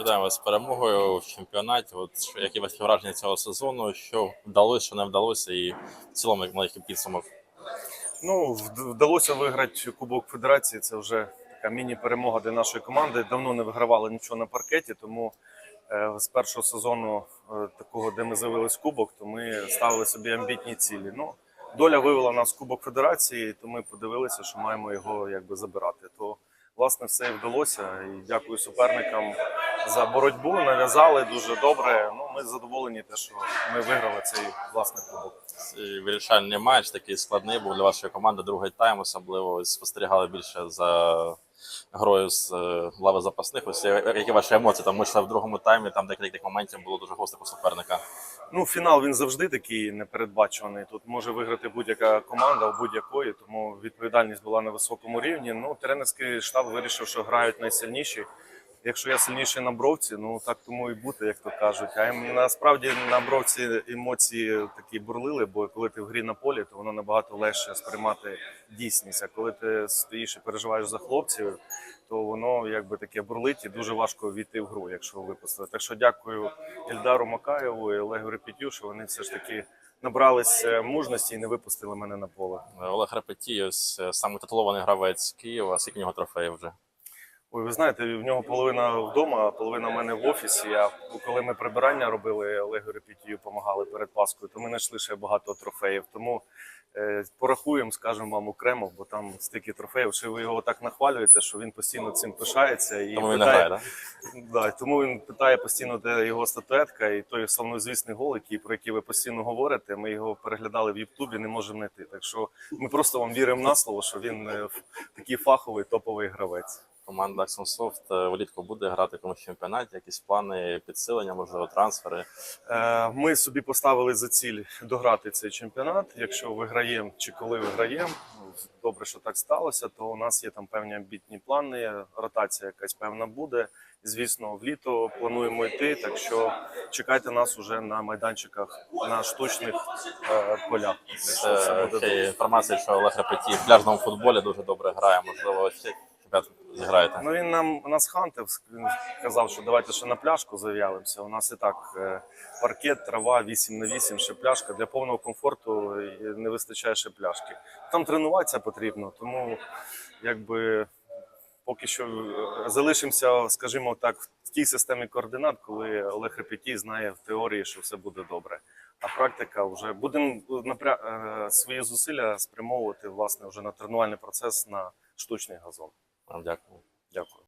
Вітаю вас з перемогою в чемпіонаті. От які вас враження цього сезону? Що вдалося, що не вдалося, і в цілому як маленький підсумок. Ну, вдалося виграти Кубок Федерації. Це вже така міні-перемога для нашої команди. Давно не вигравали нічого на паркеті, тому е, з першого сезону е, такого, де ми з'явились Кубок, то ми ставили собі амбітні цілі. Ну, доля вивела нас в Кубок Федерації, то ми подивилися, що маємо його якби забирати. То власне все і вдалося. І дякую суперникам за боротьбу. Нав'язали дуже добре. Ну, ми задоволені, те, що ми виграли цей власний кубок. Вирішальний матч такий складний був для вашої команди. Другий тайм особливо спостерігали більше за грою з е, лави запасних. Ось які ваші емоції? Тому що в другому таймі там декілька моментів було дуже гостро у суперника. Ну, фінал він завжди такий непередбачуваний. Тут може виграти будь-яка команда у будь-якої, тому відповідальність була на високому рівні. Ну, тренерський штаб вирішив, що грають найсильніші. Якщо я сильніший на бровці, ну так тому і бути, як то кажуть. А насправді на бровці емоції такі бурлили, бо коли ти в грі на полі, то воно набагато легше сприймати дійсність. А коли ти стоїш і переживаєш за хлопців, то воно якби таке бурлить і дуже важко війти в гру, якщо випустили. Так що дякую Ільдару Макаєву і Олегу Репетю, що вони все ж таки набрались е, мужності і не випустили мене на поле. Олег Репетій, ось е, самий титулований гравець Києва. Скільки нього трофеїв вже? Ой, ви знаєте, в нього половина вдома, половина в мене в офісі. А коли ми прибирання робили, Олегу Репетію допомагали перед Паскою, то ми знайшли ще багато трофеїв. Тому е, порахуємо, скажемо вам окремо, бо там стільки трофеїв, що ви його так нахвалюєте, що він постійно цим пишається і Тому він питає, грає, так? Да, і тому він питає постійно, де його статуетка, і той славнозвісний гол, який, про який ви постійно говорите. Ми його переглядали в Ютубі, не можемо знайти. Так що ми просто вам віримо на слово, що він е, такий фаховий топовий гравець. Команда Аксонсофт е, влітку буде грати в якомусь чемпіонаті, якісь плани підсилення, можливо, трансфери. Е, Ми собі поставили за ціль дограти цей чемпіонат. Якщо виграємо чи коли виграємо, добре, що так сталося, то у нас є там певні амбітні плани. Ротація якась певна буде. Звісно, в літо плануємо йти. Так що чекайте нас уже на майданчиках на штучних е, полях. Це добре. інформація, що Олег Репетій в пляжному футболі дуже добре грає. Можливо, ще чемпіонат зіграєте. Ну він нам нас хантив. Він казав, що давайте ще на пляшку заявимося. У нас і так е, паркет, трава 8 на 8, ще пляшка. Для повного комфорту не вистачає ще пляшки. Там тренуватися потрібно, тому якби поки що е, залишимося, скажімо так, в тій системі координат, коли Олег Репетій знає в теорії, що все буде добре. А практика вже будемо напря... е, свої зусилля спрямовувати власне вже на тренувальний процес на штучний газон. Вам Дякую. Дякую.